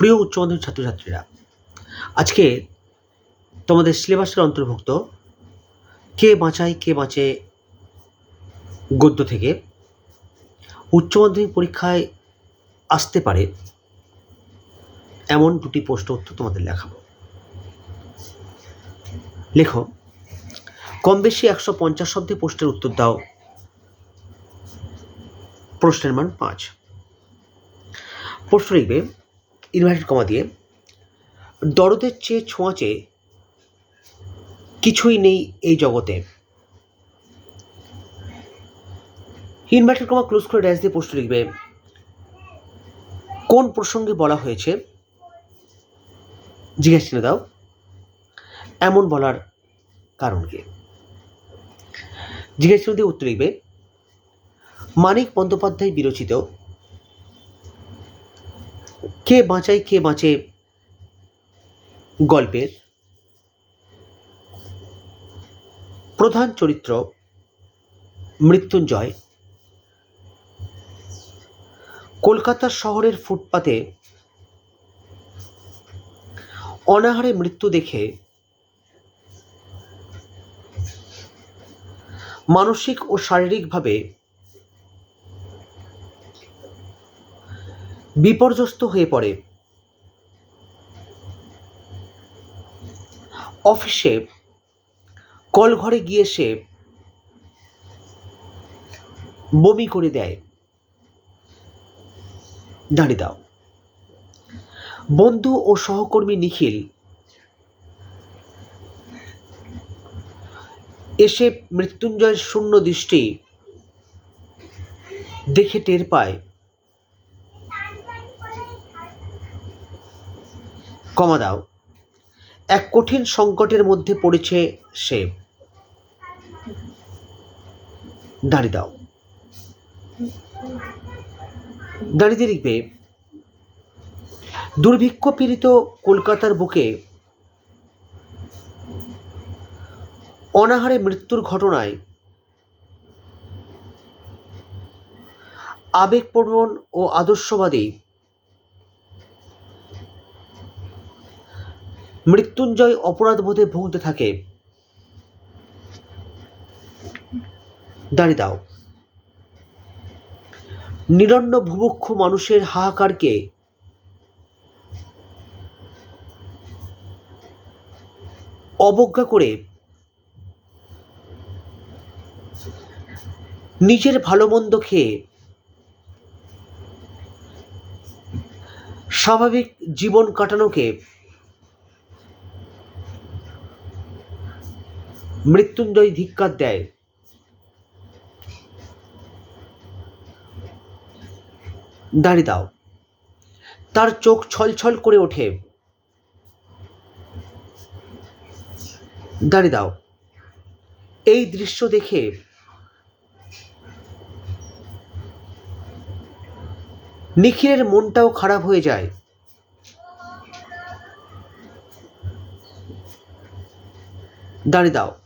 প্রিয় উচ্চ মাধ্যমিক ছাত্রছাত্রীরা, আজকে তোমাদের সিলেবাসের অন্তর্ভুক্ত কে বাঁচায় কে বাঁচে গদ্য থেকে উচ্চ মাধ্যমিক পরীক্ষায় আসতে পারে এমন দুটি প্রশ্ন উত্তর তোমাদের লেখাবো লেখো, কম বেশি একশো পঞ্চাশ শব্দে প্রশ্নের উত্তর দাও। প্রশ্নের মান পাঁচ। প্রশ্ন লিখবে ইনভার্টেড কমা দিয়ে দরদের চেয়ে ছোঁয়াচে কিছুই নেই এই জগতে। ইনভার্টেড কমা ক্লোজ করে ড্যাশ দিয়ে প্রশ্ন লিখবে, কোন প্রসঙ্গে বলা হয়েছে? জিজ্ঞাসা চিহ্ন দাও, এমন বলার কারণ কি? জিজ্ঞাসা দিয়ে উত্তর লিখবে, মানিক বন্দ্যোপাধ্যায় বিরচিত কে বাঁচায়, কে বাঁচে? গল্পের প্রধান চরিত্র মৃত্যুঞ্জয়। কলকাতা শহরের ফুটপাতে অনাহারে মৃত্যু দেখে মানসিক ও শারীরিকভাবে বিপর্যস্ত হয়ে পড়ে। অফিসে কল ঘরে গিয়ে সে বমি করে দেয়। দাঁড়িয়ে দাও। বন্ধু ও সহকর্মী নিখিল এসে মৃত্যুঞ্জয়ের শূন্য দৃষ্টি দেখে টের পায়। কমা দাও। এক কঠিন সংকটের মধ্যে পড়েছে সে। দাঁড়িয়ে দাও। দাঁড়িয়ে লিখবে, দুর্ভিক্ষ পীড়িত কলকাতার বুকে অনাহারে মৃত্যুর ঘটনায় আবেগপ্রবণ ও আদর্শবাদী মৃত্যুঞ্জয় অপরাধবোধে ভুগতে থাকে। দাঁড়িয়ে দাও। নিরন্ন ভুভুক্ষ মানুষের হাহাকারকে অবজ্ঞা করে নিজের ভালো মন্দ খেয়ে স্বাভাবিক জীবন কাটানোকে মৃত্যুঞ্জয় ধিক্কার দেয়। দাঁড়িয়ে দাও। তার চোখ ছলছল করে ওঠে। দাঁড়িয়ে দাও। এই দৃশ্য দেখে নিখিলের মনটাও খারাপ হয়ে যায়। দাঁড়িয়ে দাও।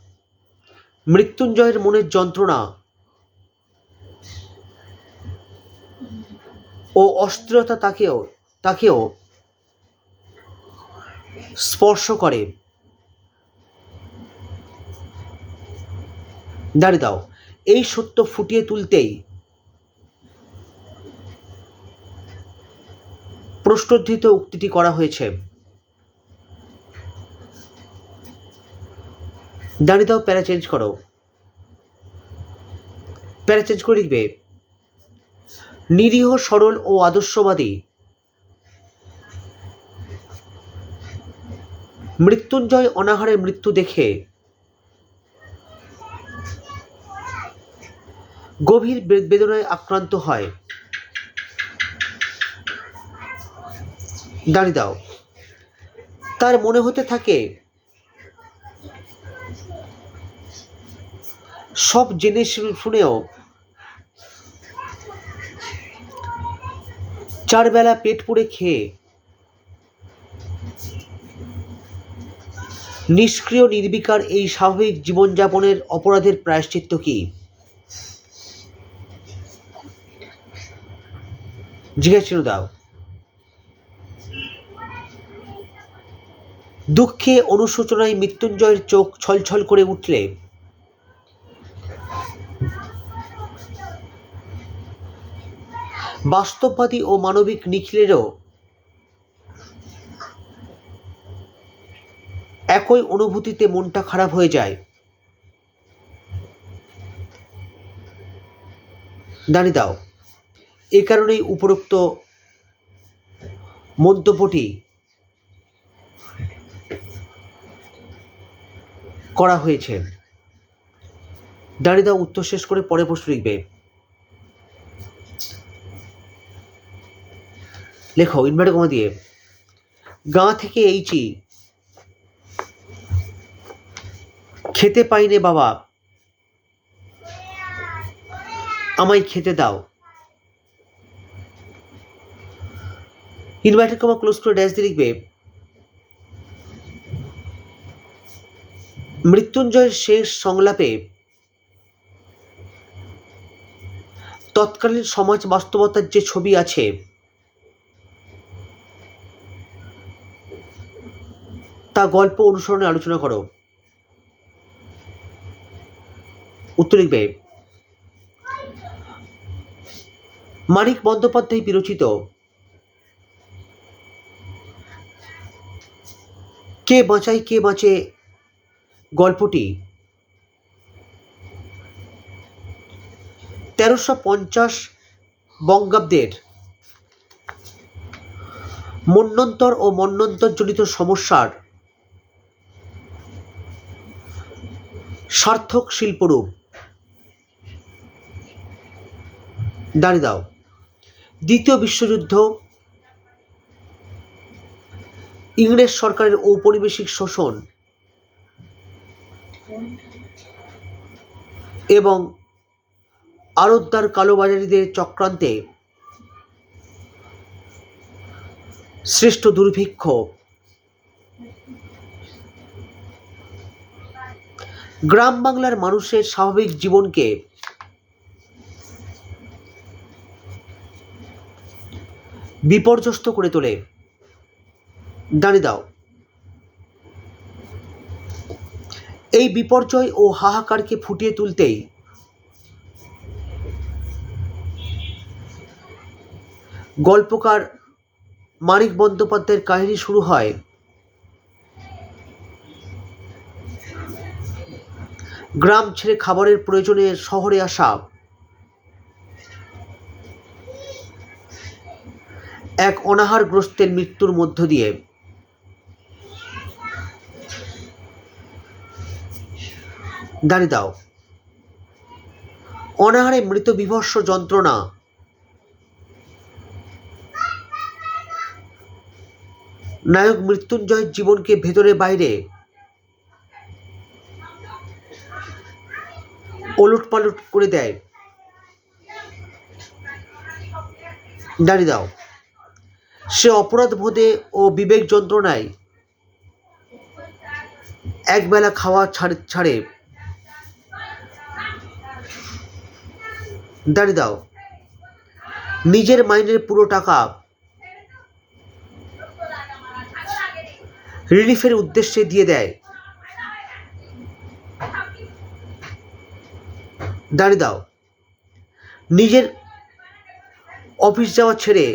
মৃত্যুঞ্জয়ের মনের যন্ত্রণা ও অস্থিরতা তাকেও তাকেও স্পর্শ করে। দাঁড়িয়ে দাও, এই সত্য ফুটিয়ে তুলতেই প্রশ্নোদ্ধৃত উক্তিটি করা হয়েছে। দাঁড়িয়ে দাও, প্যারা চেঞ্জ করো। প্যারা চেঞ্জ করে লিখবে, নিরীহ, সরল ও আদর্শবাদী। মৃত্যুঞ্জয় অনাহারে মৃত্যু দেখে। গভীর বেদনায় আক্রান্ত হয়। দাঁড়িয়ে দাও। তার মনে হতে থাকে সব জেনে শু- শুনেও চার বেলা পেট পুড়ে খেয়ে নিষ্ক্রিয় নির্বিকার এই স্বাভাবিক জীবনযাপনের অপরাধের প্রায়শ্চিত্ত কি? জিজ্ঞাসা দাও দুঃখে অনুশোচনায় মৃত্যুঞ্জয়ের চোখ ছলছল করে উঠলে বাস্তববাদী ও মানবিক নিখিলেরও একই অনুভূতিতে মনটা খারাপ হয়ে যায়। দাঁড়িয়ে দাও। এ কারণেই উপরোক্ত মন্তব্যটি করা হয়েছে। দাঁড়িয়ে দাও, উত্তর শেষ করে পরে প্রশ্ন লিখবে। লেখো ইনভার্টার কমা দিয়ে। গা থেকে এইচি খেতে পাইনে বাবা। আমায় খেতে দাও। ইনভার্টার কমা ক্লোজ করে ড্যাশ দিয়ে লিখবে, মৃত্যুঞ্জয়ের শেষ সংলাপে, তৎকালীন সমাজ বাস্তবতার যে ছবি আছে তা গল্প অনুসরণে আলোচনা করো। উত্তর লিখবে, মানিক বন্দ্যোপাধ্যায় বিরচিত কে বাঁচাই কে বাঁচে গল্পটি তেরোশো পঞ্চাশ বঙ্গাব্দের মন্বন্তর ও মন্বন্তরজনিত সমস্যার সার্থক শিল্পরূপ। দাঁড়িয়ে দাও। দ্বিতীয় বিশ্বযুদ্ধ। ইংরেজ সরকারের ঔপনিবেশিক শোষণ। এবং আড়তদার কালোবাজারিদের চক্রান্তে শ্রেষ্ঠ দুর্ভিক্ষ। গ্রাম বাংলার মানুষের স্বাভাবিক জীবনকে বিপর্যস্ত করে তোলে। দাঁড়িয়ে দাও। এই বিপর্যয় ও হাহাকারকে ফুটিয়ে তুলতেই গল্পকার মানিক বন্দ্যোপাধ্যায়ের কাহিনী শুরু হয় গ্রাম ছেড়ে খাবারের প্রয়োজনে শহরে আসা। এক অনাহারগ্রস্তের মৃত্যুর মধ্য দিয়ে। দাঁড়িয়ে দাও। অনাহারে মৃত বিভৎস যন্ত্রণা। নায়ক মৃত্যুঞ্জয়ের জীবনকে ভেতরে বাইরে ওলট পালট করে দেয়। দাঁড়িয়ে দাও। সে অপরাধ বোধে ও বিবেক যন্ত্রণায় একবেলা খাওয়া ছাড়ে ছাড়ে। দাঁড়িয়ে দাও। নিজের মাইনের পুরো টাকা রিলিফের উদ্দেশ্যে দিয়ে দেয়। দাঁড়িয়ে দাও। নিজের অফিস যাওয়া ছেড়ে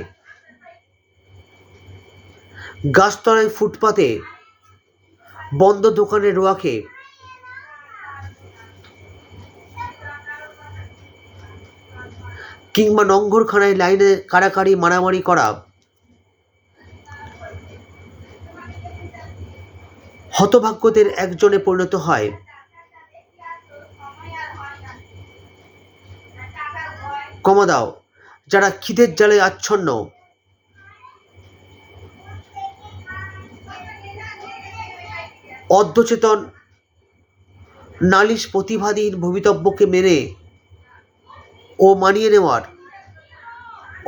গাছতলায় ফুটপাতে বন্ধ দোকানের রোয়াকে কিংবা নঙ্গরখানায় লাইনে কাড়াকাড়ি মারামারি করা, হতভাগ্যদের একজনে পরিণত হয়। কমা দাও, যারা খিদের জালে আচ্ছন্ন। অর্ধচেতন, নালিশ প্রতিভাধীন ভবিতব্যকে মেনে ও মানিয়ে নেওয়ার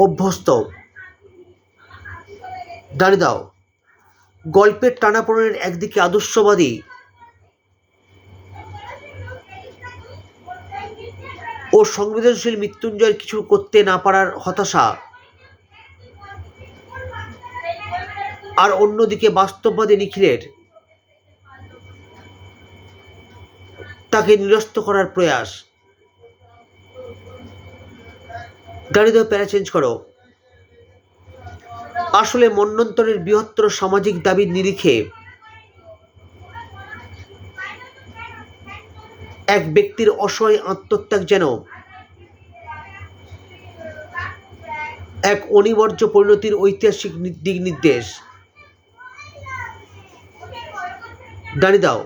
অভ্যস্ত। দাঁড়িয়ে দাও, গল্পের টানাপোড়েনের একদিকে আদর্শবাদী সংবেদনশীল মৃত্যুঞ্জয় কিছু করতে না পারার হতাশা। আর অন্যদিকে বাস্তববাদী নিখিলের। তাকে নিরস্ত করার প্রয়াস। গাড়ি দাও প্যারা চেঞ্জ করো। আসলে মন্নন্তরের বৃহত্তর সামাজিক দাবির নিরিখে এক ব্যক্তির অসহায় আত্মত্যাগ যেন এক অনিবার্য পরিণতির ঐতিহাসিক দিক নির্দেশ। দাঁড়িয়ে দাও,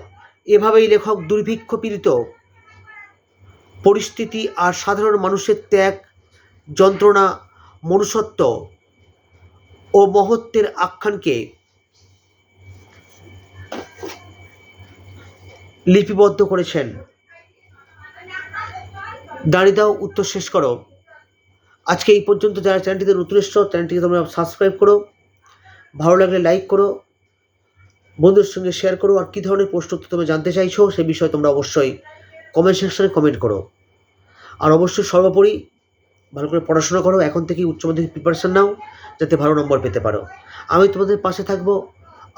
এভাবেই লেখক দুর্ভিক্ষ পীড়িত। পরিস্থিতি আর সাধারণ মানুষের ত্যাগ, যন্ত্রণা, মনুষ্যত্ব ও মহত্বের আখ্যানকে লিপিবদ্ধ করেছেন। দাঁড়িয়ে দাও, উত্তর শেষ করো। আজকে এই পর্যন্ত যারা চ্যানেলটিতে নতুন এসছো, চ্যানেলটিকে তোমরা সাবস্ক্রাইব করো, ভালো লাগলে লাইক করো, বন্ধুদের সঙ্গে শেয়ার করো, আর কী ধরনের প্রশ্ন তোমরা জানতে চাইছো, সে বিষয়ে তোমরা অবশ্যই কমেন্ট সেকশনে কমেন্ট করো। আর অবশ্যই সর্বোপরি ভালো করে পড়াশোনা করো, এখন থেকেই উচ্চ মাধ্যমিক প্রিপারেশন নাও, যাতে ভালো নম্বর পেতে পারো। আমি তোমাদের পাশে থাকব,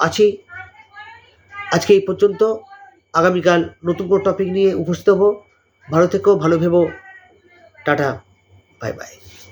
আছি আজকে এই পর্যন্ত। আগামীকাল নতুন কোনো টপিক নিয়ে উপস্থিত হব। ভালো থেকো, ভালো ভেবো। টাটা। 拜拜。